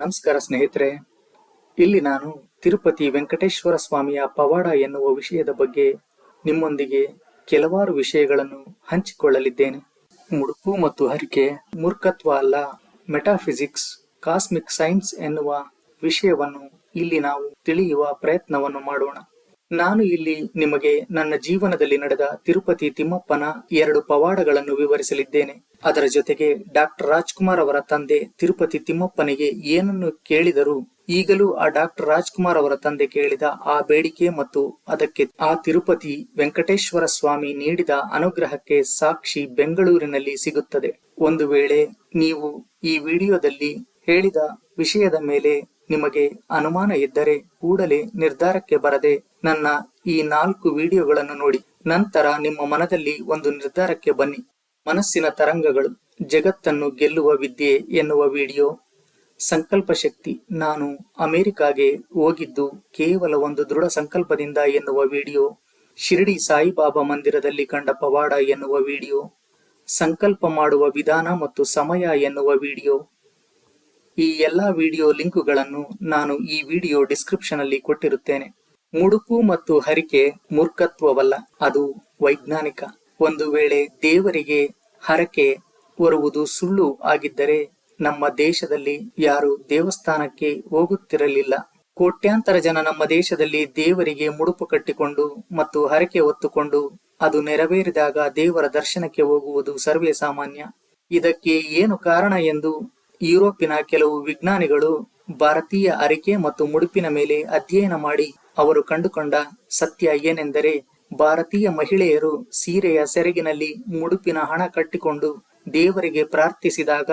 ನಮಸ್ಕಾರ ಸ್ನೇಹಿತರೆ. ಇಲ್ಲಿ ನಾನು ತಿರುಪತಿ ವೆಂಕಟೇಶ್ವರ ಸ್ವಾಮಿಯ ಪವಾಡ ಎನ್ನುವ ವಿಷಯದ ಬಗ್ಗೆ ನಿಮ್ಮೊಂದಿಗೆ ಕೆಲವಾರು ವಿಷಯಗಳನ್ನು ಹಂಚಿಕೊಳ್ಳಲಿದ್ದೇನೆ. ಮುಡುಪು ಮತ್ತು ಹರಿಕೆ, ಮೂರ್ಖತ್ವ ಅಲ್ಲ, ಮೆಟಾಫಿಸಿಕ್ಸ್, ಕಾಸ್ಮಿಕ್ ಸೈನ್ಸ್ ಎನ್ನುವ ವಿಷಯವನ್ನು ಇಲ್ಲಿ ನಾವು ತಿಳಿಯುವ ಪ್ರಯತ್ನವನ್ನು ಮಾಡೋಣ. ನಾನು ಇಲ್ಲಿ ನಿಮಗೆ ನನ್ನ ಜೀವನದಲ್ಲಿ ನಡೆದ ತಿರುಪತಿ ತಿಮ್ಮಪ್ಪನ ಎರಡು ಪವಾಡಗಳನ್ನು ವಿವರಿಸಲಿದ್ದೇನೆ. ಅದರ ಜೊತೆಗೆ ಡಾಕ್ಟರ್ ರಾಜ್ಕುಮಾರ್ ಅವರ ತಂದೆ ತಿರುಪತಿ ತಿಮ್ಮಪ್ಪನಿಗೆ ಏನನ್ನು ಕೇಳಿದರೂ ಈಗಲೂ ಆ ಡಾಕ್ಟರ್ ರಾಜ್ಕುಮಾರ್ ಅವರ ತಂದೆ ಕೇಳಿದ ಆ ಬೇಡಿಕೆ ಮತ್ತು ಅದಕ್ಕೆ ಆ ತಿರುಪತಿ ವೆಂಕಟೇಶ್ವರ ಸ್ವಾಮಿ ನೀಡಿದ ಅನುಗ್ರಹಕ್ಕೆ ಸಾಕ್ಷಿ ಬೆಂಗಳೂರಿನಲ್ಲಿ ಸಿಗುತ್ತದೆ. ಒಂದು ವೇಳೆ ನೀವು ಈ ವಿಡಿಯೋದಲ್ಲಿ ಹೇಳಿದ ವಿಷಯದ ಮೇಲೆ ನಿಮಗೆ ಅನುಮಾನ ಇದ್ದರೆ ಕೂಡಲೇ ನಿರ್ಧಾರಕ್ಕೆ ಬರದೆ ನನ್ನ ಈ ನಾಲ್ಕು ವಿಡಿಯೋಗಳನ್ನು ನೋಡಿ. ನಂತರ ನಿಮ್ಮ ಮನದಲ್ಲಿ ಒಂದು ನಿರ್ಧಾರಕ್ಕೆ ಬನ್ನಿ. ಮನಸ್ಸಿನ ತರಂಗಗಳು, ಜಗತ್ತನ್ನು ಗೆಲ್ಲುವ ವಿದ್ಯೆ ಎನ್ನುವ ವಿಡಿಯೋ. ಸಂಕಲ್ಪ ಶಕ್ತಿ, ನಾನು ಅಮೆರಿಕಾಗೆ ಹೋಗಿದ್ದು ಕೇವಲ ಒಂದು ದೃಢ ಸಂಕಲ್ಪದಿಂದ ಎನ್ನುವ ವಿಡಿಯೋ. ಶಿರಡಿ ಸಾಯಿಬಾಬಾ ಮಂದಿರದಲ್ಲಿ ಕಂಡ ಪವಾಡ ಎನ್ನುವ ವಿಡಿಯೋ. ಸಂಕಲ್ಪ ಮಾಡುವ ವಿಧಾನ ಮತ್ತು ಸಮಯ ಎನ್ನುವ ವಿಡಿಯೋ. ಈ ಎಲ್ಲಾ ವಿಡಿಯೋ ಲಿಂಕುಗಳನ್ನು ನಾನು ಈ ವಿಡಿಯೋ ಡಿಸ್ಕ್ರಿಪ್ಷನ್ ಅಲ್ಲಿ ಕೊಟ್ಟಿರುತ್ತೇನೆ. ಮುಡುಪು ಮತ್ತು ಹರಿಕೆ ಮೂರ್ಖತ್ವವಲ್ಲ, ಅದು ವೈಜ್ಞಾನಿಕ. ಒಂದು ವೇಳೆ ದೇವರಿಗೆ ಹರಕೆ ಬರುವುದು ಸುಳ್ಳು ಆಗಿದ್ದರೆ ನಮ್ಮ ದೇಶದಲ್ಲಿ ಯಾರು ದೇವಸ್ಥಾನಕ್ಕೆ ಹೋಗುತ್ತಿರಲಿಲ್ಲ. ಕೋಟ್ಯಾಂತರ ಜನ ನಮ್ಮ ದೇಶದಲ್ಲಿ ದೇವರಿಗೆ ಮುಡುಪು ಕಟ್ಟಿಕೊಂಡು ಮತ್ತು ಹರಕೆ ಹೊತ್ತುಕೊಂಡು ಅದು ನೆರವೇರಿದಾಗ ದೇವರ ದರ್ಶನಕ್ಕೆ ಹೋಗುವುದು ಸರ್ವೇ ಸಾಮಾನ್ಯ. ಇದಕ್ಕೆ ಏನು ಕಾರಣ ಎಂದು ಯುರೋಪಿನ ಕೆಲವು ವಿಜ್ಞಾನಿಗಳು ಭಾರತೀಯ ಅರಿಕೆ ಮತ್ತು ಮುಡುಪಿನ ಮೇಲೆ ಅಧ್ಯಯನ ಮಾಡಿ ಅವರು ಕಂಡುಕೊಂಡ ಸತ್ಯ ಏನೆಂದರೆ ಭಾರತೀಯ ಮಹಿಳೆಯರು ಸೀರೆಯ ಸೆರಗಿನಲ್ಲಿ ಮುಡುಪಿನ ಹಣ ಕಟ್ಟಿಕೊಂಡು ದೇವರಿಗೆ ಪ್ರಾರ್ಥಿಸಿದಾಗ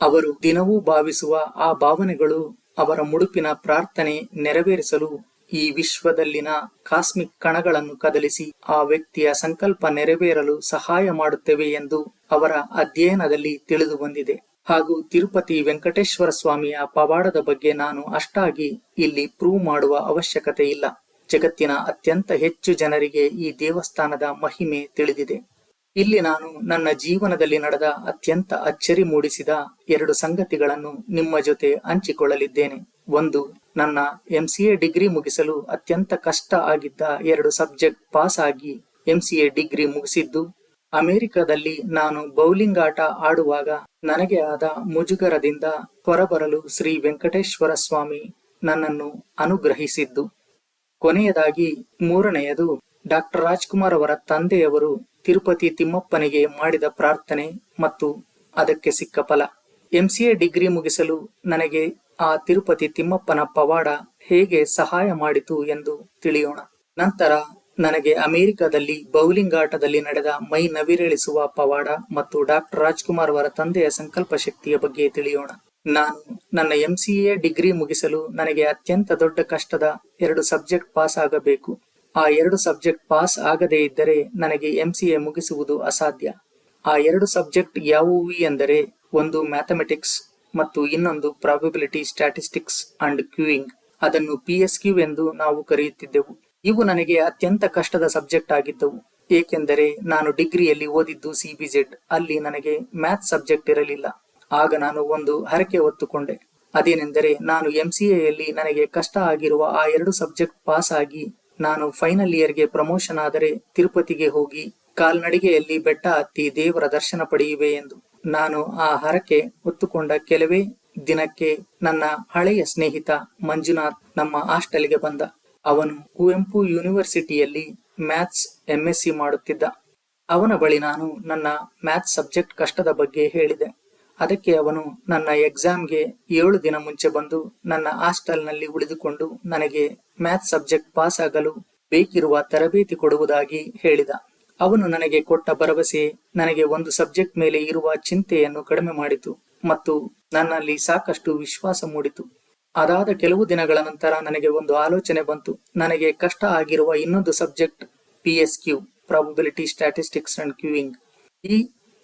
ಅವರು ದಿನವೂ ಭಾವಿಸುವ ಆ ಭಾವನೆಗಳು ಅವರ ಮುಡುಪಿನ ಪ್ರಾರ್ಥನೆ ನೆರವೇರಿಸಲು ಈ ವಿಶ್ವದಲ್ಲಿನ ಕಾಸ್ಮಿಕ್ ಕಣಗಳನ್ನು ಕದಲಿಸಿ ಆ ವ್ಯಕ್ತಿಯ ಸಂಕಲ್ಪ ನೆರವೇರಲು ಸಹಾಯ ಮಾಡುತ್ತವೆ ಎಂದು ಅವರ ಅಧ್ಯಯನದಲ್ಲಿ ತಿಳಿದು ಬಂದಿದೆ ಹಾಗೂ ತಿರುಪತಿ ವೆಂಕಟೇಶ್ವರ ಸ್ವಾಮಿಯ ಪವಾಡದ ಬಗ್ಗೆ ನಾನು ಅಷ್ಟಾಗಿ ಇಲ್ಲಿ ಪ್ರೂವ್ ಮಾಡುವ ಅವಶ್ಯಕತೆ ಇಲ್ಲ. ಜಗತ್ತಿನ ಅತ್ಯಂತ ಹೆಚ್ಚು ಜನರಿಗೆ ಈ ದೇವಸ್ಥಾನದ ಮಹಿಮೆ ತಿಳಿದಿದೆ. ಇಲ್ಲಿ ನಾನು ನನ್ನ ಜೀವನದಲ್ಲಿ ನಡೆದ ಅತ್ಯಂತ ಅಚ್ಚರಿ ಮೂಡಿಸಿದ ಎರಡು ಸಂಗತಿಗಳನ್ನು ನಿಮ್ಮ ಜೊತೆ ಹಂಚಿಕೊಳ್ಳಲಿದ್ದೇನೆ. ಒಂದು, ನನ್ನ ಎಂಸಿಎ ಡಿಗ್ರಿ ಮುಗಿಸಲು ಅತ್ಯಂತ ಕಷ್ಟ ಆಗಿದ್ದ ಎರಡು ಸಬ್ಜೆಕ್ಟ್ ಪಾಸ್ ಆಗಿ ಎಂಸಿಎ ಡಿಗ್ರಿ ಮುಗಿಸಿದ್ದು ಅಮೆರಿಕದಲ್ಲಿ ನಾನು ಬೌಲಿಂಗ್ ಆಟ ಆಡುವಾಗ ನನಗೆ ಆದ ಮುಜುಗರದಿಂದ ಹೊರಬರಲು ಶ್ರೀ ವೆಂಕಟೇಶ್ವರ ಸ್ವಾಮಿ ನನ್ನನ್ನು ಅನುಗ್ರಹಿಸಿದ್ದು. ಕೊನೆಯದಾಗಿ ಮೂರನೆಯದು ಡಾಕ್ಟರ್ ರಾಜ್ಕುಮಾರ್ ಅವರ ತಂದೆಯವರು ತಿರುಪತಿ ತಿಮ್ಮಪ್ಪನಿಗೆ ಮಾಡಿದ ಪ್ರಾರ್ಥನೆ ಮತ್ತು ಅದಕ್ಕೆ ಸಿಕ್ಕ ಫಲ. ಎಂಸಿಎ ಡಿಗ್ರಿ ಮುಗಿಸಲು ನನಗೆ ಆ ತಿರುಪತಿ ತಿಮ್ಮಪ್ಪನ ಪವಾಡ ಹೇಗೆ ಸಹಾಯ ಮಾಡಿತು ಎಂದು ತಿಳಿಯೋಣ. ನಂತರ ನನಗೆ ಅಮೆರಿಕದಲ್ಲಿ ಬೌಲಿಂಗ್ ಆಟದಲ್ಲಿ ನಡೆದ ಮೈ ನವಿರೆಳಿಸುವ ಪವಾಡ ಮತ್ತು ಡಾಕ್ಟರ್ ರಾಜ್ಕುಮಾರ್ ಅವರ ತಂದೆಯ ಸಂಕಲ್ಪ ಶಕ್ತಿಯ ಬಗ್ಗೆ ತಿಳಿಯೋಣ. ನಾನು ನನ್ನ ಎಂಸಿಎ ಡಿಗ್ರಿ ಮುಗಿಸಲು ನನಗೆ ಅತ್ಯಂತ ದೊಡ್ಡ ಕಷ್ಟದ ಎರಡು ಸಬ್ಜೆಕ್ಟ್ ಪಾಸ್ ಆಗಬೇಕು. ಆ ಎರಡು ಸಬ್ಜೆಕ್ಟ್ ಪಾಸ್ ಆಗದೇ ಇದ್ದರೆ ನನಗೆ ಎಂಸಿಎ ಮುಗಿಸುವುದು ಅಸಾಧ್ಯ. ಆ ಎರಡು ಸಬ್ಜೆಕ್ಟ್ ಯಾವುವು ಎಂದರೆ ಒಂದು ಮ್ಯಾಥಮೆಟಿಕ್ಸ್ ಮತ್ತು ಇನ್ನೊಂದು ಪ್ರಾಬಿಬಿಲಿಟಿ ಸ್ಟ್ಯಾಟಿಸ್ಟಿಕ್ಸ್ ಅಂಡ್ ಕ್ಯೂಯಿಂಗ್. ಅದನ್ನು ಪಿ ಎಸ್ ಕ್ಯೂ ಎಂದು ನಾವು ಕರೆಯುತ್ತಿದ್ದೆವು. ಇವು ನನಗೆ ಅತ್ಯಂತ ಕಷ್ಟದ ಸಬ್ಜೆಕ್ಟ್ ಆಗಿದ್ದವು. ಏಕೆಂದರೆ ನಾನು ಡಿಗ್ರಿಯಲ್ಲಿ ಓದಿದ್ದು ಸಿಬಿಜೆಡ್ ಅಲ್ಲಿ ನನಗೆ ಮ್ಯಾಥ್ ಸಬ್ಜೆಕ್ಟ್ ಇರಲಿಲ್ಲ. ಆಗ ನಾನು ಒಂದು ಹರಕೆ ಹೊತ್ತುಕೊಂಡೆ. ಅದೇನೆಂದರೆ ನಾನು ಎಂಸಿಎಯಲ್ಲಿ ನನಗೆ ಕಷ್ಟ ಆಗಿರುವ ಆ ಎರಡು ಸಬ್ಜೆಕ್ಟ್ ಪಾಸ್ ಆಗಿ ನಾನು ಫೈನಲ್ ಇಯರ್ಗೆ ಪ್ರಮೋಷನ್ ಆದರೆ ತಿರುಪತಿಗೆ ಹೋಗಿ ಕಾಲ್ನಡಿಗೆಯಲ್ಲಿ ಬೆಟ್ಟ ಹತ್ತಿ ದೇವರ ದರ್ಶನ ಪಡೆಯುವೆ ಎಂದು. ನಾನು ಆ ಹರಕೆ ಹೊತ್ತುಕೊಂಡ ಕೆಲವೇ ದಿನಕ್ಕೆ ನನ್ನ ಹಳೆಯ ಸ್ನೇಹಿತ ಮಂಜುನಾಥ್ ನಮ್ಮ ಹಾಸ್ಟೆಲ್ಗೆ ಬಂದ. ಅವನು ಕುವೆಂಪು ಯೂನಿವರ್ಸಿಟಿಯಲ್ಲಿ ಮ್ಯಾಥ್ಸ್ ಎಂಎಸ್ಸಿ ಮಾಡುತ್ತಿದ್ದ. ಅವನ ಬಳಿ ನಾನು ನನ್ನ ಮ್ಯಾಥ್ಸ್ ಸಬ್ಜೆಕ್ಟ್ ಕಷ್ಟದ ಬಗ್ಗೆ ಹೇಳಿದೆ. ಅದಕ್ಕೆ ಅವನು ನನ್ನ ಎಕ್ಸಾಮ್ಗೆ ಏಳು ದಿನ ಮುಂಚೆ ಬಂದು ನನ್ನ ಹಾಸ್ಟೆಲ್ನಲ್ಲಿ ಉಳಿದುಕೊಂಡು ನನಗೆ ಮ್ಯಾಥ್ಸ್ ಸಬ್ಜೆಕ್ಟ್ ಪಾಸ್ ಆಗಲು ಬೇಕಿರುವ ತರಬೇತಿ ಕೊಡುವುದಾಗಿ ಹೇಳಿದ. ಅವನು ನನಗೆ ಕೊಟ್ಟ ಭರವಸೆ ನನಗೆ ಒಂದು ಸಬ್ಜೆಕ್ಟ್ ಮೇಲೆ ಇರುವ ಚಿಂತೆಯನ್ನು ಕಡಿಮೆ ಮಾಡಿತು ಮತ್ತು ನನ್ನಲ್ಲಿ ಸಾಕಷ್ಟು ವಿಶ್ವಾಸ ಮೂಡಿತು. ಅದಾದ ಕೆಲವು ದಿನಗಳ ನಂತರ ನನಗೆ ಒಂದು ಆಲೋಚನೆ ಬಂತು. ನನಗೆ ಕಷ್ಟ ಆಗಿರುವ ಇನ್ನೊಂದು subject P S Q probability statistics and queuing ಈ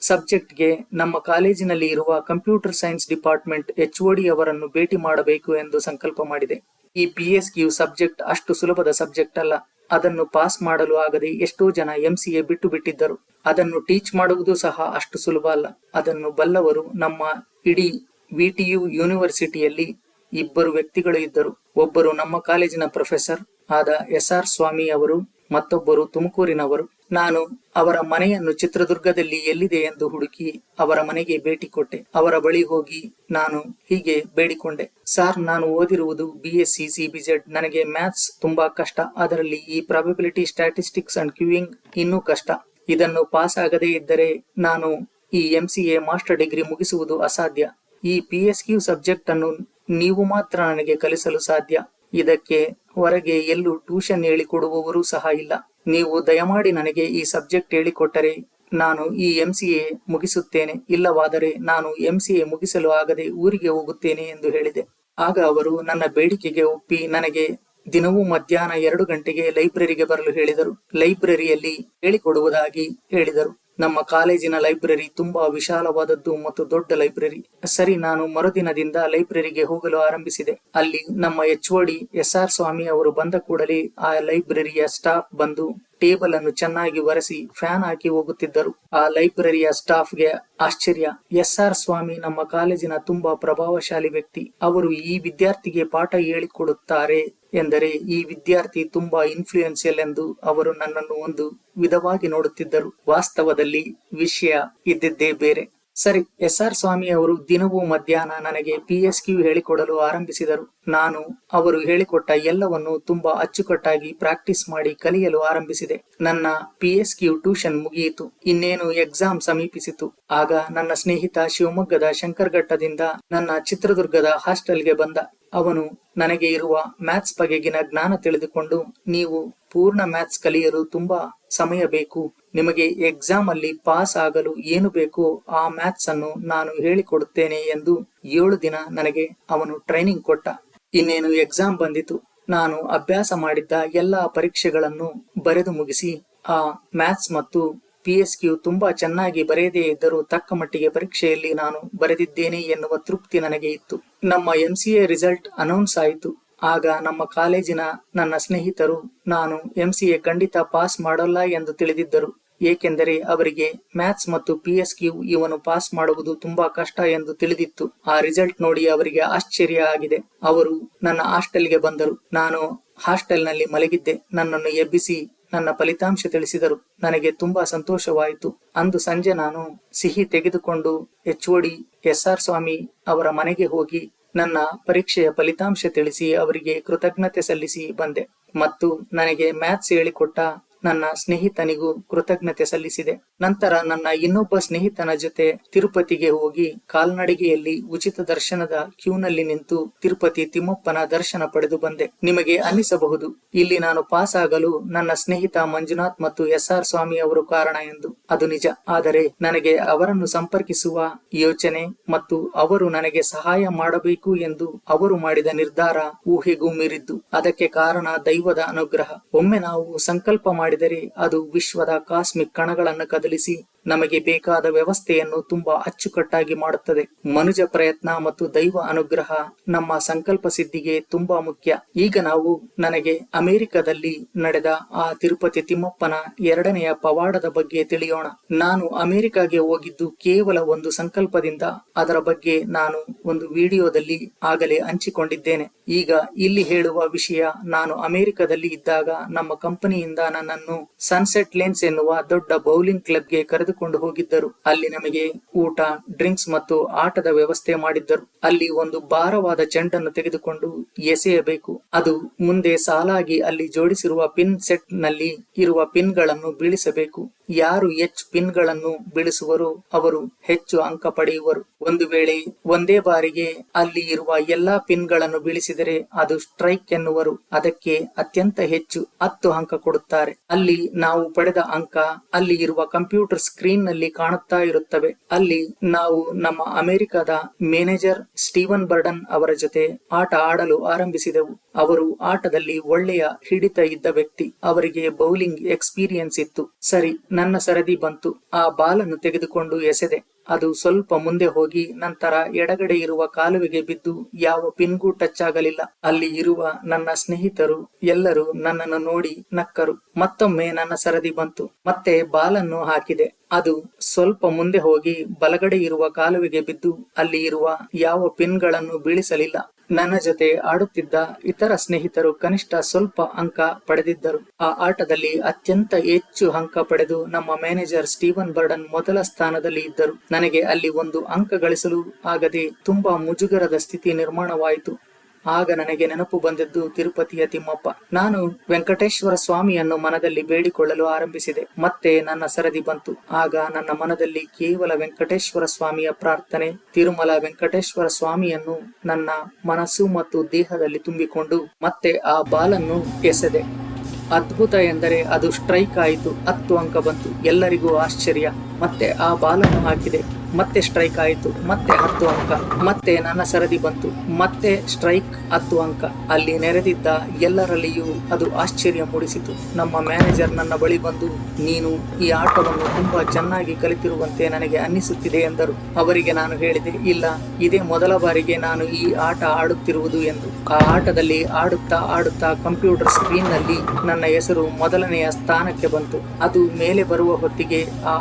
ಸಬ್ಜೆಕ್ಟ್ಗೆ ನಮ್ಮ ಕಾಲೇಜಿನಲ್ಲಿ ಇರುವ ಕಂಪ್ಯೂಟರ್ ಸೈನ್ಸ್ ಡಿಪಾರ್ಟ್ಮೆಂಟ್ ಎಚ್ ಒಡಿ ಅವರನ್ನು ಭೇಟಿ ಮಾಡಬೇಕು ಎಂದು ಸಂಕಲ್ಪ ಮಾಡಿದೆ. ಈ ಪಿ ಎಸ್ ಕ್ಯೂ ಸಬ್ಜೆಕ್ಟ್ ಅಷ್ಟು ಸುಲಭದ ಸಬ್ಜೆಕ್ಟ್ ಅಲ್ಲ. ಅದನ್ನು ಪಾಸ್ ಮಾಡಲು ಆಗದೆ ಎಷ್ಟೋ ಜನ ಎಂಸಿಎ ಬಿಟ್ಟು ಬಿಟ್ಟಿದ್ದರು. ಅದನ್ನು ಟೀಚ್ ಮಾಡುವುದು ಸಹ ಅಷ್ಟು ಸುಲಭ ಅಲ್ಲ. ಅದನ್ನು ಬಲ್ಲವರು ನಮ್ಮ ಇಡೀ ವಿಟಿಯು ಯೂನಿವರ್ಸಿಟಿಯಲ್ಲಿ ಇಬ್ಬರು ವ್ಯಕ್ತಿಗಳು ಇದ್ದರು. ಒಬ್ಬರು ನಮ್ಮ ಕಾಲೇಜಿನ ಪ್ರೊಫೆಸರ್ ಆದ ಎಸ್ ಆರ್ ಸ್ವಾಮಿ ಅವರು, ಮತ್ತೊಬ್ಬರು ತುಮಕೂರಿನವರು. ನಾನು ಅವರ ಮನೆಯನ್ನು ಚಿತ್ರದುರ್ಗದಲ್ಲಿ ಎಲ್ಲಿದೆ ಎಂದು ಹುಡುಕಿ ಅವರ ಮನೆಗೆ ಭೇಟಿ ಕೊಟ್ಟೆ. ಅವರ ಬಳಿ ಹೋಗಿ ನಾನು ಹೀಗೆ ಬೇಡಿಕೊಂಡೆ. ಸಾರ್, ನಾನು ಓದಿರುವುದು ಬಿ ಎಸ್ ಸಿ ಸಿಬಿಜೆಡ್ ನನಗೆ ಮ್ಯಾಥ್ಸ್ ತುಂಬಾ ಕಷ್ಟ. ಅದರಲ್ಲಿ ಈ ಪ್ರಾಬಿಲಿಟಿ ಸ್ಟ್ಯಾಟಿಸ್ಟಿಕ್ಸ್ ಅಂಡ್ ಕ್ಯೂಯಿಂಗ್ ಇನ್ನೂ ಕಷ್ಟ. ಇದನ್ನು ಪಾಸ್ ಆಗದೇ ಇದ್ದರೆ ನಾನು ಈ ಎಂಸಿಎ ಮಾಸ್ಟರ್ ಡಿಗ್ರಿ ಮುಗಿಸುವುದು ಅಸಾಧ್ಯ. ಈ ಪಿ ಎಸ್ ಕ್ಯೂ ಸಬ್ಜೆಕ್ಟ್ ಅನ್ನು ನೀವು ಮಾತ್ರ ನನಗೆ ಕಲಿಸಲು ಸಾಧ್ಯ. ಇದಕ್ಕೆ ಹೊರಗೆ ಎಲ್ಲೂ ಟ್ಯೂಷನ್ ಹೇಳಿಕೊಡುವವರು ಸಹ ಇಲ್ಲ. ನೀವು ದಯಮಾಡಿ ನನಗೆ ಈ ಸಬ್ಜೆಕ್ಟ್ ಹೇಳಿಕೊಟ್ಟರೆ ನಾನು ಈ ಎಂಸಿಎ ಮುಗಿಸುತ್ತೇನೆ. ಇಲ್ಲವಾದರೆ ನಾನು ಎಂಸಿಎ ಮುಗಿಸಲು ಆಗದೆ ಊರಿಗೆ ಹೋಗುತ್ತೇನೆ ಎಂದು ಹೇಳಿದೆ. ಆಗ ಅವರು ನನ್ನ ಬೇಡಿಕೆಗೆ ಒಪ್ಪಿ ನನಗೆ ದಿನವೂ ಮಧ್ಯಾಹ್ನ ಎರಡು ಗಂಟೆಗೆ ಲೈಬ್ರರಿಗೆ ಬರಲು ಹೇಳಿದರು. ಲೈಬ್ರರಿಯಲ್ಲಿ ಹೇಳಿಕೊಡುವುದಾಗಿ ಹೇಳಿದರು. ನಮ್ಮ ಕಾಲೇಜಿನ ಲೈಬ್ರರಿ ತುಂಬಾ ವಿಶಾಲವಾದದ್ದು ಮತ್ತು ದೊಡ್ಡ ಲೈಬ್ರರಿ. ಸರಿ, ನಾನು ಮರುದಿನದಿಂದ ಲೈಬ್ರರಿಗೆ ಹೋಗಲು ಆರಂಭಿಸಿದೆ. ಅಲ್ಲಿ ನಮ್ಮ H D S R Swamy ಅವರು ಬಂದ ಕೂಡಲೇ ಆ ಲೈಬ್ರರಿಯ ಸ್ಟಾಫ್ ಬಂದು ಟೇಬಲ್ ಅನ್ನು ಚೆನ್ನಾಗಿ ಒರೆಸಿ ಫ್ಯಾನ್ ಹಾಕಿ ಹೋಗುತ್ತಿದ್ದರು. ಆ ಲೈಬ್ರರಿಯ ಸ್ಟಾಫ್ಗೆ ಆಶ್ಚರ್ಯ. ಎಸ್ ಆರ್ ಸ್ವಾಮಿ ನಮ್ಮ ಕಾಲೇಜಿನ ತುಂಬಾ ಪ್ರಭಾವಶಾಲಿ ವ್ಯಕ್ತಿ. ಅವರು ಈ ವಿದ್ಯಾರ್ಥಿಗೆ ಪಾಠ ಹೇಳಿಕೊಡುತ್ತಾರೆ. ಎಂದರೆ ಈ ವಿದ್ಯಾರ್ಥಿ ತುಂಬಾ ಇನ್ಫ್ಲೂಯೆನ್ಸಿಯಲ್ ಎಂದು ಅವರು ನನ್ನನ್ನು ಒಂದು ವಿಧವಾಗಿ ನೋಡುತ್ತಿದ್ದರು. ವಾಸ್ತವದಲ್ಲಿ ವಿಷಯ ಇದ್ದಿದ್ದೇ ಬೇರೆ. ಸರಿ ಎಸ್ ಆರ್ ಸ್ವಾಮಿ ಅವರು ದಿನವೂ ಮಧ್ಯಾಹ್ನ ನನಗೆ ಪಿ ಎಸ್ ಕ್ಯೂ ಹೇಳಿಕೊಡಲು ಆರಂಭಿಸಿದರು. ನಾನು ಅವರು ಹೇಳಿಕೊಟ್ಟ ಎಲ್ಲವನ್ನು ತುಂಬಾ ಅಚ್ಚುಕಟ್ಟಾಗಿ ಪ್ರಾಕ್ಟೀಸ್ ಮಾಡಿ ಕಲಿಯಲು ಆರಂಭಿಸಿದೆ. ನನ್ನ ಪಿ ಎಸ್ ಕ್ಯೂ ಟ್ಯೂಷನ್ ಮುಗಿಯಿತು. ಇನ್ನೇನು ಎಕ್ಸಾಮ್ ಸಮೀಪಿಸಿತು. ಆಗ ನನ್ನ ಸ್ನೇಹಿತ ಶಿವಮೊಗ್ಗದ ಶಂಕರಘಟ್ಟದಿಂದ ನನ್ನ ಚಿತ್ರದುರ್ಗದ ಹಾಸ್ಟೆಲ್ಗೆ ಬಂದ. ಅವನು ನನಗೆ ಇರುವ ಮ್ಯಾಥ್ಸ್ ಬಗೆಗಿನ ಜ್ಞಾನ ತಿಳಿದುಕೊಂಡು ನೀವು ಪೂರ್ಣ ಮ್ಯಾಥ್ಸ್ ಕಲಿಯಲು ತುಂಬಾ ಸಮಯ ಬೇಕು. ನಿಮಗೆ ಎಕ್ಸಾಮ್ ಅಲ್ಲಿ ಪಾಸ್ ಆಗಲು ಏನು ಬೇಕೋ ಆ ಮ್ಯಾಥ್ಸ್ ಅನ್ನು ನಾನು ಹೇಳಿಕೊಡುತ್ತೇನೆ ಎಂದು ಏಳು ದಿನ ನನಗೆ ಅವನು ಟ್ರೈನಿಂಗ್ ಕೊಟ್ಟ. ಇನ್ನೇನು ಎಕ್ಸಾಮ್ ಬಂದಿತು. ನಾನು ಅಭ್ಯಾಸ ಮಾಡಿದ್ದ ಎಲ್ಲಾ ಪರೀಕ್ಷೆಗಳನ್ನು ಬರೆದು ಮುಗಿಸಿ, ಆ ಮ್ಯಾಥ್ಸ್ ಮತ್ತು ಪಿ ಎಸ್ ಕ್ಯೂ ತುಂಬಾ ಚೆನ್ನಾಗಿ ಬರೆಯದೇ ಇದ್ದರೂ ತಕ್ಕ ಮಟ್ಟಿಗೆ ಪರೀಕ್ಷೆಯಲ್ಲಿ ನಾನು ಬರೆದಿದ್ದೇನೆ ಎನ್ನುವ ತೃಪ್ತಿ ನನಗೆ ಇತ್ತು. ನಮ್ಮ ಎಂಸಿಎ ರಿಸಲ್ಟ್ ಅನೌನ್ಸ್ ಆಯಿತು. ಆಗ ನಮ್ಮ ಕಾಲೇಜಿನ ನನ್ನ ಸ್ನೇಹಿತರು, ನಾನು ಎಂಸಿಎ ಖಂಡಿತ ಪಾಸ್ ಮಾಡಲ್ಲ ಎಂದು ತಿಳಿದಿದ್ದರು. ಏಕೆಂದರೆ ಅವರಿಗೆ ಮ್ಯಾಥ್ಸ್ ಮತ್ತು ಪಿ ಎಸ್ ಕ್ಯೂ ಇವನು ಪಾಸ್ ಮಾಡುವುದು ತುಂಬಾ ಕಷ್ಟ ಎಂದು ತಿಳಿದಿತ್ತು. ಆ ರಿಸಲ್ಟ್ ನೋಡಿ ಅವರಿಗೆ ಆಶ್ಚರ್ಯ ಆಗಿದೆ. ಅವರು ನನ್ನ ಹಾಸ್ಟೆಲ್ಗೆ ಬಂದರು. ನಾನು ಹಾಸ್ಟೆಲ್ನಲ್ಲಿ ಮಲಗಿದ್ದೆ. ನನ್ನನ್ನು ಎಬ್ಬಿಸಿ ನನ್ನ ಫಲಿತಾಂಶ ತಿಳಿಸಿದರು. ನನಗೆ ತುಂಬಾ ಸಂತೋಷವಾಯಿತು. ಅಂದು ಸಂಜೆ ನಾನು ಸಿಹಿ ತೆಗೆದುಕೊಂಡು H D S R Swamy ಅವರ ಮನೆಗೆ ಹೋಗಿ ನನ್ನ ಪರೀಕ್ಷೆಯ ಫಲಿತಾಂಶ ತಿಳಿಸಿ ಅವರಿಗೆ ಕೃತಜ್ಞತೆ ಸಲ್ಲಿಸಿ ಬಂದೆ. ಮತ್ತು ನನಗೆ ಮ್ಯಾಥ್ಸ್ ಹೇಳಿಕೊಟ್ಟ ನನ್ನ ಸ್ನೇಹಿತನಿಗೂ ಕೃತಜ್ಞತೆ ಸಲ್ಲಿಸಿದೆ. ನಂತರ ನನ್ನ ಇನ್ನೊಬ್ಬ ಸ್ನೇಹಿತನ ಜೊತೆ ತಿರುಪತಿಗೆ ಹೋಗಿ ಕಾಲ್ನಡಿಗೆಯಲ್ಲಿ ಉಚಿತ ದರ್ಶನದ ಕ್ಯೂನಲ್ಲಿ ನಿಂತು ತಿರುಪತಿ ತಿಮ್ಮಪ್ಪನ ದರ್ಶನ ಪಡೆದು ಬಂದೆ. ನಿಮಗೆ ಅನ್ನಿಸಬಹುದು ಇಲ್ಲಿ ನಾನು ಪಾಸ್ ಆಗಲು ನನ್ನ ಸ್ನೇಹಿತ ಮಂಜುನಾಥ್ ಮತ್ತು ಎಸ್ ಆರ್ ಸ್ವಾಮಿ ಅವರು ಕಾರಣ ಎಂದು. ಅದು ನಿಜ, ಆದರೆ ನನಗೆ ಅವರನ್ನು ಸಂಪರ್ಕಿಸುವ ಯೋಚನೆ ಮತ್ತು ಅವರು ನನಗೆ ಸಹಾಯ ಮಾಡಬೇಕು ಎಂದು ಅವರು ಮಾಡಿದ ನಿರ್ಧಾರ ಊಹೆಗೂ ಮೀರಿದ್ದು. ಅದಕ್ಕೆ ಕಾರಣ ದೈವದ ಅನುಗ್ರಹ. ಒಮ್ಮೆ ನಾವು ಸಂಕಲ್ಪ ಮಾಡಿದರೆ ಅದು ವಿಶ್ವದ ಕಾಸ್ಮಿಕ್ ಕಣಗಳನ್ನು ಕದಲಿಸಿ ನಮಗೆ ಬೇಕಾದ ವ್ಯವಸ್ಥೆಯನ್ನು ತುಂಬಾ ಅಚ್ಚುಕಟ್ಟಾಗಿ ಮಾಡುತ್ತದೆ. ಮನುಜ ಪ್ರಯತ್ನ ಮತ್ತು ದೈವ ಅನುಗ್ರಹ ನಮ್ಮ ಸಂಕಲ್ಪ ಸಿದ್ಧಿಗೆ ತುಂಬಾ ಮುಖ್ಯ. ಈಗ ನಾವು ನನಗೆ ಅಮೆರಿಕದಲ್ಲಿ ನಡೆದ ಆ ತಿರುಪತಿ ತಿಮ್ಮಪ್ಪನ ಎರಡನೆಯ ಪವಾಡದ ಬಗ್ಗೆ ತಿಳಿಯೋಣ. ನಾನು ಅಮೆರಿಕಾಗೆ ಹೋಗಿದ್ದು ಕೇವಲ ಒಂದು ಸಂಕಲ್ಪದಿಂದ. ಅದರ ಬಗ್ಗೆ ನಾನು ಒಂದು ವಿಡಿಯೋದಲ್ಲಿ ಆಗಲೇ ಹಂಚಿಕೊಂಡಿದ್ದೇನೆ. ಈಗ ಇಲ್ಲಿ ಹೇಳುವ ವಿಷಯ, ನಾನು ಅಮೆರಿಕದಲ್ಲಿ ಇದ್ದಾಗ ನಮ್ಮ ಕಂಪನಿಯಿಂದ ನನ್ನನ್ನು ಸನ್ಸೆಟ್ ಲೆನ್ಸ್ ಎನ್ನುವ ದೊಡ್ಡ ಬೌಲಿಂಗ್ ಕ್ಲಬ್ಗೆ ಕರೆದುಕೊಂಡು ಹೋಗಿದ್ದರು. ಅಲ್ಲಿ ನಮಗೆ ಊಟ, ಡ್ರಿಂಕ್ಸ್ ಮತ್ತು ಆಟದ ವ್ಯವಸ್ಥೆ ಮಾಡಿದ್ದರು. ಅಲ್ಲಿ ಒಂದು ಭಾರವಾದ ಚೆಂಡನ್ನು ತೆಗೆದುಕೊಂಡು ಎಸೆಯಬೇಕು. ಅದು ಮುಂದೆ ಸಾಲಾಗಿ ಅಲ್ಲಿ ಜೋಡಿಸಿರುವ ಪಿನ್ ಸೆಟ್ನಲ್ಲಿ ಇರುವ ಪಿನ್ಗಳನ್ನು ಬೀಳಿಸಬೇಕು. ಯಾರು ಹೆಚ್ಚು ಪಿನ್ಗಳನ್ನು ಬಿಡಿಸುವರು ಅವರು ಹೆಚ್ಚು ಅಂಕ ಪಡೆಯುವರು. ಒಂದು ವೇಳೆ ಒಂದೇ ಬಾರಿಗೆ ಅಲ್ಲಿ ಇರುವ ಎಲ್ಲಾ ಪಿನ್ಗಳನ್ನು ಬೀಳಿಸಿದರೆ ಅದು ಸ್ಟ್ರೈಕ್ ಎನ್ನುವರು. ಅದಕ್ಕೆ ಅತ್ಯಂತ ಹೆಚ್ಚು ಹತ್ತು ಅಂಕ ಕೊಡುತ್ತಾರೆ. ಅಲ್ಲಿ ನಾವು ಪಡೆದ ಅಂಕ ಅಲ್ಲಿ ಇರುವ ಕಂಪ್ಯೂಟರ್ ಸ್ಕ್ರೀನ್ನಲ್ಲಿ ಕಾಣುತ್ತಾ ಇರುತ್ತವೆ. ಅಲ್ಲಿ ನಾವು ನಮ್ಮ ಅಮೆರಿಕದ ಮ್ಯಾನೇಜರ್ ಸ್ಟೀವನ್ ಬರ್ಡನ್ ಅವರ ಜೊತೆ ಆಟ ಆಡಲು ಆರಂಭಿಸಿದೆವು. ಅವರು ಆಟದಲ್ಲಿ ಒಳ್ಳೆಯ ಹಿಡಿತ ಇದ್ದ ವ್ಯಕ್ತಿ. ಅವರಿಗೆ ಬೌಲಿಂಗ್ ಎಕ್ಸ್ಪೀರಿಯನ್ಸ್ ಇತ್ತು. ಸರಿ ನನ್ನ ಸರದಿ ಬಂತು. ಆ ಬಾಲನ್ನು ತೆಗೆದುಕೊಂಡು ಎಸೆದೆ. ಅದು ಸ್ವಲ್ಪ ಮುಂದೆ ಹೋಗಿ ನಂತರ ಎಡಗಡೆ ಇರುವ ಕಾಲುವೆಗೆ ಬಿದ್ದು ಯಾವ ಪಿನ್ಗೂ ಟಚ್ ಆಗಲಿಲ್ಲ ಅಲ್ಲಿ ಇರುವ ನನ್ನ ಸ್ನೇಹಿತರು ಎಲ್ಲರೂ ನನ್ನನ್ನು ನೋಡಿ ನಕ್ಕರು. ಮತ್ತೊಮ್ಮೆ ನನ್ನ ಸರದಿ ಬಂತು. ಮತ್ತೆ ಬಾಲನ್ನು ಹಾಕಿದೆ. ಅದು ಸ್ವಲ್ಪ ಮುಂದೆ ಹೋಗಿ ಬಲಗಡೆ ಇರುವ ಕಾಲುವೆಗೆ ಬಿದ್ದು ಅಲ್ಲಿ ಇರುವ ಯಾವ ಪಿನ್ಗಳನ್ನು ಬೀಳಿಸಲಿಲ್ಲ. ನನ್ನ ಜೊತೆ ಆಡುತ್ತಿದ್ದ ಇತರ ಸ್ನೇಹಿತರು ಕನಿಷ್ಠ ಸ್ವಲ್ಪ ಅಂಕ ಪಡೆದಿದ್ದರು. ಆ ಆಟದಲ್ಲಿ ಅತ್ಯಂತ ಹೆಚ್ಚು ಅಂಕ ಪಡೆದು ನಮ್ಮ ಮ್ಯಾನೇಜರ್ ಸ್ಟೀವನ್ ಬರ್ಡನ್ ಮೊದಲ ಸ್ಥಾನದಲ್ಲಿ ಇದ್ದರು. ನನಗೆ ಅಲ್ಲಿ ಒಂದು ಅಂಕ ಗಳಿಸಲು ಆಗದೆ ತುಂಬಾ ಮುಜುಗರದ ಸ್ಥಿತಿ ನಿರ್ಮಾಣವಾಯಿತು. ಆಗ ನನಗೆ ನೆನಪು ಬಂದದ್ದು ತಿರುಪತಿಯ ತಿಮ್ಮಪ್ಪ. ನಾನು ವೆಂಕಟೇಶ್ವರ ಸ್ವಾಮಿಯನ್ನು ಮನದಲ್ಲಿ ಬೇಡಿಕೊಳ್ಳಲು ಆರಂಭಿಸಿದೆ. ಮತ್ತೆ ನನ್ನ ಸರದಿ ಬಂತು. ಆಗ ನನ್ನ ಮನದಲ್ಲಿ ಕೇವಲ ವೆಂಕಟೇಶ್ವರ ಸ್ವಾಮಿಯ ಪ್ರಾರ್ಥನೆ, ತಿರುಮಲ ವೆಂಕಟೇಶ್ವರ ಸ್ವಾಮಿಯನ್ನು ನನ್ನ ಮನಸ್ಸು ಮತ್ತು ದೇಹದಲ್ಲಿ ತುಂಬಿಕೊಂಡು ಮತ್ತೆ ಆ ಬಾಲನ್ನು ಎಸೆದೆ. ಅದ್ಭುತ ಎಂದರೆ ಅದು ಸ್ಟ್ರೈಕ್ ಆಯಿತು. ಹತ್ತು ಅಂಕ ಬಂತು. ಎಲ್ಲರಿಗೂ ಆಶ್ಚರ್ಯ. ಮತ್ತೆ ಆ ಬಾಲನ್ನು ಹಾಕಿದೆ. ಮತ್ತೆ ಸ್ಟ್ರೈಕ್ ಆಯಿತು, ಮತ್ತೆ ಹತ್ತು ಅಂಕ, ಮತ್ತೆ ನನ್ನ ಸರದಿ ಬಂತು, ಮತ್ತೆ ಸ್ಟ್ರೈಕ್ ಹತ್ತು ಅಂಕ. ಅಲ್ಲಿ ನೆರೆದಿದ್ದ ಎಲ್ಲರಲ್ಲಿಯೂ ಅದು ಆಶ್ಚರ್ಯ ಮೂಡಿಸಿತು. ನಮ್ಮ ಮ್ಯಾನೇಜರ್ ನನ್ನ ಬಳಿ ಬಂದು, ನೀನು ಈ ಆಟವನ್ನು ತುಂಬಾ ಚೆನ್ನಾಗಿ ಕಲಿತಿರುವಂತೆ ನನಗೆ ಅನ್ನಿಸುತ್ತಿದೆ ಎಂದರು. ಅವರಿಗೆ ನಾನು ಹೇಳಿದೆ, ಇಲ್ಲ, ಇದೇ ಮೊದಲ ಬಾರಿಗೆ ನಾನು ಈ ಆಟ ಆಡುತ್ತಿರುವುದು ಎಂದು. ಆ ಆಟದಲ್ಲಿ ಆಡುತ್ತಾ ಆಡುತ್ತಾ ಕಂಪ್ಯೂಟರ್ ಸ್ಕ್ರೀನ್ನಲ್ಲಿ ನನ್ನ ಹೆಸರು ಮೊದಲನೆಯ ಸ್ಥಾನಕ್ಕೆ ಬಂತು. ಅದು ಮೇಲೆ ಬರುವ ಹೊತ್ತಿಗೆ ಆ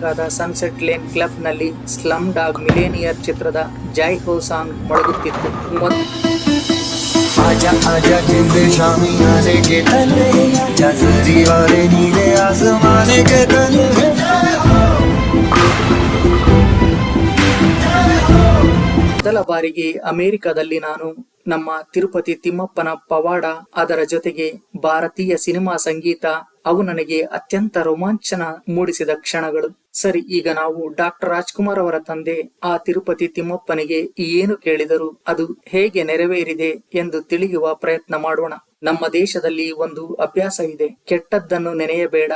ಅಮೆರಿಕಾದ ಸನ್ಸೆಟ್ ಲೇನ್ ಕ್ಲಬ್ನಲ್ಲಿ ಸ್ಲಮ್ ಡಾಗ್ ಮಿಲೇನಿಯರ್ ಚಿತ್ರದ ಜೈ ಹೋ ಸಾಂಗ್ ಮೊಳಗುತ್ತಿತ್ತು. ಆಜಾ ಆಜಾ ಜಿಂದೆ के तले नीले के ಮೊದಲ ಬಾರಿಗೆ ಅಮೆರಿಕದಲ್ಲಿ ನಾನು ನಮ್ಮ ತಿರುಪತಿ ತಿಮ್ಮಪ್ಪನ ಪವಾಡ ಅದರ ಜೊತೆಗೆ ಭಾರತೀಯ ಸಿನಿಮಾ ಸಂಗೀತ ಅವು ನನಗೆ ಅತ್ಯಂತ ರೋಮಾಂಚನ ಮೂಡಿಸಿದ ಕ್ಷಣಗಳು. ಸರಿ, ಈಗ ನಾವು ಡಾಕ್ಟರ್ ರಾಜ್ಕುಮಾರ್ ಅವರ ತಂದೆ, ಆ ತಿರುಪತಿ ತಿಮ್ಮಪ್ಪನಿಗೆ ಏನು ಕೇಳಿದರು ಅದು ಹೇಗೆ ನೆರವೇರಿದೆ ಎಂದು ತಿಳಿಯುವ ಪ್ರಯತ್ನ ಮಾಡೋಣ. ನಮ್ಮ ದೇಶದಲ್ಲಿ ಒಂದು ಅಭ್ಯಾಸ ಇದೆ. ಕೆಟ್ಟದ್ದನ್ನು ನೆನೆಯಬೇಡ.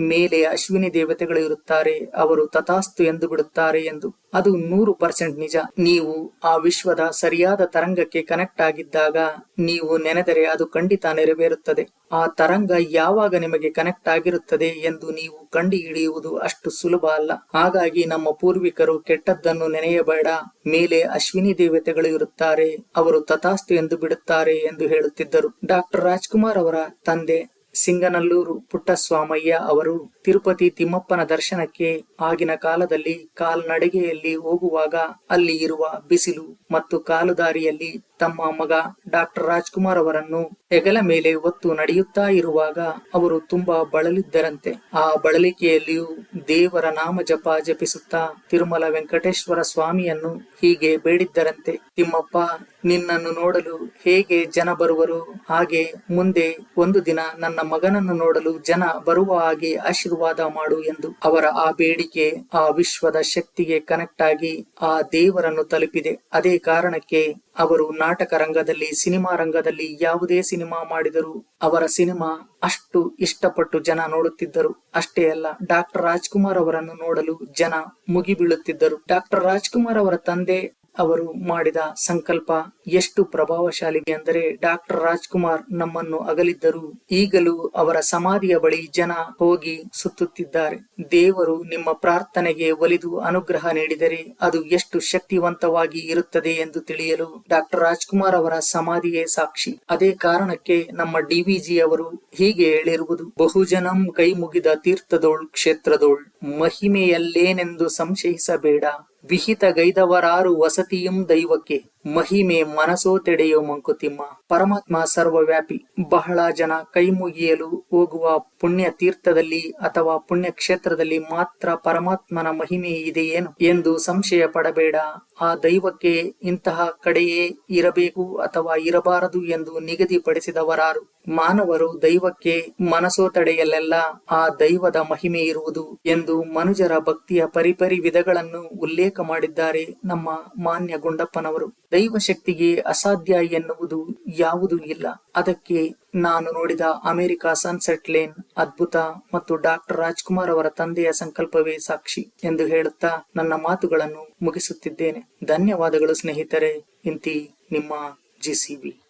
ಮೇಲೆ ಅಶ್ವಿನಿ ದೇವತೆಗಳು ಇರುತ್ತಾರೆ, ಅವರು ತಥಾಸ್ತು ಎಂದು ಬಿಡುತ್ತಾರೆ ಎಂದು. ಅದು ನೂರು ಪರ್ಸೆಂಟ್ ನಿಜ. ನೀವು ಆ ವಿಶ್ವದ ಸರಿಯಾದ ತರಂಗಕ್ಕೆ ಕನೆಕ್ಟ್ ಆಗಿದ್ದಾಗ ನೀವು ನೆನೆದರೆ ಅದು ಖಂಡಿತ ನೆರವೇರುತ್ತದೆ. ಆ ತರಂಗ ಯಾವಾಗ ನಿಮಗೆ ಕನೆಕ್ಟ್ ಆಗಿರುತ್ತದೆ ಎಂದು ನೀವು ಕಂಡು ಹಿಡಿಯುವುದು ಅಷ್ಟು ಸುಲಭ ಅಲ್ಲ. ಹಾಗಾಗಿ ನಮ್ಮ ಪೂರ್ವಿಕರು ಕೆಟ್ಟದ್ದನ್ನು ನೆನೆಯಬೇಡ. ಮೇಲೆ ಅಶ್ವಿನಿ ದೇವತೆಗಳು ಇರುತ್ತಾರೆ, ಅವರು ತಥಾಸ್ತು ಎಂದು ಬಿಡುತ್ತಾರೆ ಎಂದು ಹೇಳುತ್ತಿದ್ದರು. ಡಾಕ್ಟರ್ ರಾಜ್ಕುಮಾರ್ ಅವರ ತಂದೆ ಸಿಂಗನಲ್ಲೂರು ಪುಟ್ಟಸ್ವಾಮಯ್ಯ ಅವರು ತಿರುಪತಿ ತಿಮ್ಮಪ್ಪನ ದರ್ಶನಕ್ಕೆ ಆಗಿನ ಕಾಲದಲ್ಲಿ ಕಾಲ್ನಡಿಗೆಯಲ್ಲಿ ಹೋಗುವಾಗ ಅಲ್ಲಿ ಇರುವ ಬಿಸಿಲು ಮತ್ತು ಕಾಲುದಾರಿಯಲ್ಲಿ ತಮ್ಮ ಮಗ ಡಾಕ್ಟರ್ ರಾಜ್ಕುಮಾರ್ ಅವರನ್ನು ಹೆಗಲ ಮೇಲೆ ಒತ್ತು ನಡೆಯುತ್ತಾ ಇರುವಾಗ ಅವರು ತುಂಬಾ ಬಳಲಿದ್ದರಂತೆ. ಆ ಬಳಲಿಕೆಯಲ್ಲಿಯೂ ದೇವರ ನಾಮ ಜಪ ಜಪಿಸುತ್ತಾ ತಿರುಮಲ ವೆಂಕಟೇಶ್ವರ ಸ್ವಾಮಿಯನ್ನು ಹೀಗೆ ಬೇಡಿದ್ದರಂತೆ. ತಿಮ್ಮಪ್ಪ, ನಿನ್ನನ್ನು ನೋಡಲು ಹೇಗೆ ಜನ ಬರುವರು? ಹಾಗೆ ಮುಂದೆ ಒಂದು ದಿನ ನನ್ನ ಮಗನನ್ನು ನೋಡಲು ಜನ ಬರುವ ಹಾಗೆ ಆಶೀರ್ವಾದ ಮಾಡು ಎಂದು ಅವರ ಆ ಬೇಡಿಕೆ, ಆ ವಿಶ್ವದ ಶಕ್ತಿಗೆ ಕನೆಕ್ಟ್ ಆಗಿ ಆ ದೇವರನ್ನು ತಲುಪಿದೆ. ಅದೇ ಕಾರಣಕ್ಕೆ ಅವರು ನಾಟಕ ರಂಗದಲ್ಲಿ, ಸಿನಿಮಾ ರಂಗದಲ್ಲಿ ಯಾವುದೇ ಸಿನಿಮಾ ಮಾಡಿದರೂ ಅವರ ಸಿನಿಮಾ ಅಷ್ಟು ಇಷ್ಟಪಟ್ಟು ಜನ ನೋಡುತ್ತಿದ್ದರು. ಅಷ್ಟೇ ಅಲ್ಲ, ಡಾಕ್ಟರ್ ರಾಜ್ಕುಮಾರ್ ಅವರನ್ನು ನೋಡಲು ಜನ ಮುಗಿಬೀಳುತ್ತಿದ್ದರು. ಡಾಕ್ಟರ್ ರಾಜ್ಕುಮಾರ್ ಅವರ ತಂದೆ ಅವರು ಮಾಡಿದ ಸಂಕಲ್ಪ ಎಷ್ಟು ಪ್ರಭಾವಶಾಲಿ ಅಂದರೆ ಡಾಕ್ಟರ್ ರಾಜ್ಕುಮಾರ್ ನಮ್ಮನ್ನು ಅಗಲಿದ್ದರು. ಈಗಲೂ ಅವರ ಸಮಾಧಿಯ ಬಳಿ ಜನ ಹೋಗಿ ಸುತ್ತುತ್ತಿದ್ದಾರೆ. ದೇವರು ನಿಮ್ಮ ಪ್ರಾರ್ಥನೆಗೆ ಒಲಿದು ಅನುಗ್ರಹ ನೀಡಿದರೆ ಅದು ಎಷ್ಟು ಶಕ್ತಿವಂತವಾಗಿ ಇರುತ್ತದೆ ಎಂದು ತಿಳಿಯಲು ಡಾಕ್ಟರ್ ರಾಜ್ಕುಮಾರ್ ಅವರ ಸಮಾಧಿಯೇ ಸಾಕ್ಷಿ. ಅದೇ ಕಾರಣಕ್ಕೆ ನಮ್ಮ ಡಿವಿಜಿ ಅವರು ಹೀಗೆ ಹೇಳಿರುವುದು. ಬಹುಜನಂ ಕೈ ಮುಗಿದ ತೀರ್ಥದೋಳ್ ಕ್ಷೇತ್ರದೋಳ್ ಮಹಿಮೆಯಲ್ಲೇನೆಂದು ಸಂಶಯಿಸಬೇಡ. ವಿಹಿತ ಗೈದವರಾರು ವಸತಿಯಂ ದೈವಕ್ಕೆ. ಮಹಿಮೆ ಮನಸೋ ತೆಡೆಯೋ ಮಂಕುತಿಮ್ಮ. ಪರಮಾತ್ಮ ಸರ್ವವ್ಯಾಪಿ. ಬಹಳ ಜನ ಕೈ ಮುಗಿಯಲು ಹೋಗುವ ಪುಣ್ಯ ತೀರ್ಥದಲ್ಲಿ ಅಥವಾ ಪುಣ್ಯ ಕ್ಷೇತ್ರದಲ್ಲಿ ಮಾತ್ರ ಪರಮಾತ್ಮನ ಮಹಿಮೆ ಇದೆಯೇನು ಎಂದು ಸಂಶಯ ಪಡಬೇಡ. ಆ ದೈವಕ್ಕೆ ಇಂತಹ ಕಡೆಯೇ ಇರಬೇಕು ಅಥವಾ ಇರಬಾರದು ಎಂದು ನಿಗದಿಪಡಿಸಿದವರಾರು. ಮಾನವರು ದೈವಕ್ಕೆ ಮನಸೋ ತಡೆಯಲ್ಲೆಲ್ಲ ಆ ದೈವದ ಮಹಿಮೆ ಇರುವುದು ಎಂದು ಮನುಜರ ಭಕ್ತಿಯ ಪರಿಪರಿ ವಿಧಗಳನ್ನು ಉಲ್ಲೇಖ ಮಾಡಿದ್ದಾರೆ ನಮ್ಮ ಮಾನ್ಯ ಗುಂಡಪ್ಪನವರು. ದೈವ ಶಕ್ತಿಗೆ ಅಸಾಧ್ಯ ಎನ್ನುವುದು ಯಾವುದೂ ಇಲ್ಲ. ಅದಕ್ಕೆ ನಾನು ನೋಡಿದ ಅಮೆರಿಕ ಸನ್ಸೆಟ್ ಲೇನ್ ಅದ್ಭುತ ಮತ್ತು ಡಾಕ್ಟರ್ ರಾಜ್ಕುಮಾರ್ ಅವರ ತಂದೆಯ ಸಂಕಲ್ಪವೇ ಸಾಕ್ಷಿ ಎಂದು ಹೇಳುತ್ತಾ ನನ್ನ ಮಾತುಗಳನ್ನು ಮುಗಿಸುತ್ತಿದ್ದೇನೆ. ಧನ್ಯವಾದಗಳು ಸ್ನೇಹಿತರೆ. ಇಂತಿ ನಿಮ್ಮ ಜಿಸಿಬಿ